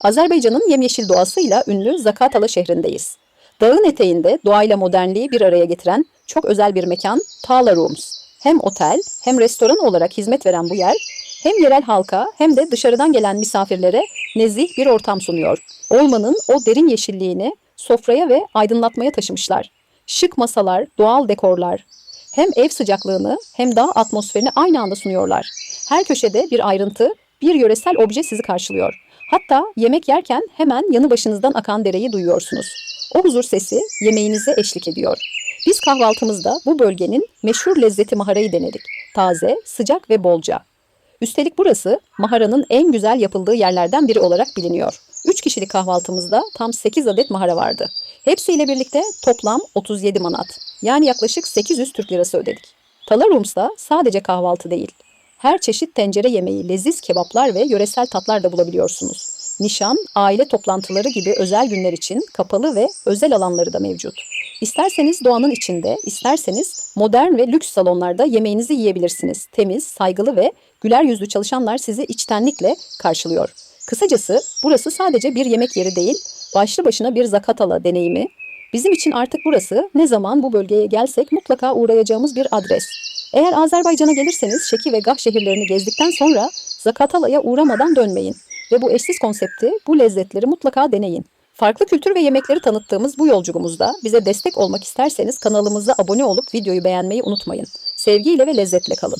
Azerbaycan'ın yemyeşil doğasıyla ünlü Zakatala şehrindeyiz. Dağın eteğinde doğayla modernliği bir araya getiren çok özel bir mekan Tala Rooms. Hem otel hem restoran olarak hizmet veren bu yer hem yerel halka hem de dışarıdan gelen misafirlere nezih bir ortam sunuyor. Ormanın o derin yeşilliğini sofraya ve aydınlatmaya taşımışlar. Şık masalar, doğal dekorlar, hem ev sıcaklığını hem dağ atmosferini aynı anda sunuyorlar. Her köşede bir ayrıntı, bir yöresel obje sizi karşılıyor. Hatta yemek yerken hemen yanı başınızdan akan dereyi duyuyorsunuz. O huzur sesi yemeğinize eşlik ediyor. Biz kahvaltımızda bu bölgenin meşhur lezzeti maharayı denedik. Taze, sıcak ve bolca. Üstelik burası maharanın en güzel yapıldığı yerlerden biri olarak biliniyor. 3 kişilik kahvaltımızda tam 8 adet mahara vardı. Hepsiyle birlikte toplam 37 manat. Yani yaklaşık 800 Türk lirası ödedik. Tala Rooms'ta sadece kahvaltı değil. Her çeşit tencere yemeği, leziz kebaplar ve yöresel tatlar da bulabiliyorsunuz. Nişan, aile toplantıları gibi özel günler için kapalı ve özel alanları da mevcut. İsterseniz doğanın içinde, isterseniz modern ve lüks salonlarda yemeğinizi yiyebilirsiniz. Temiz, saygılı ve güler yüzlü çalışanlar sizi içtenlikle karşılıyor. Kısacası burası sadece bir yemek yeri değil, başlı başına bir zakatala deneyimi. Bizim için artık burası ne zaman bu bölgeye gelsek mutlaka uğrayacağımız bir adres. Eğer Azerbaycan'a gelirseniz Şeki ve Gah şehirlerini gezdikten sonra Zakatala'ya uğramadan dönmeyin. Ve bu eşsiz konsepti, bu lezzetleri mutlaka deneyin. Farklı kültür ve yemekleri tanıttığımız bu yolculuğumuzda bize destek olmak isterseniz kanalımıza abone olup videoyu beğenmeyi unutmayın. Sevgiyle ve lezzetle kalın.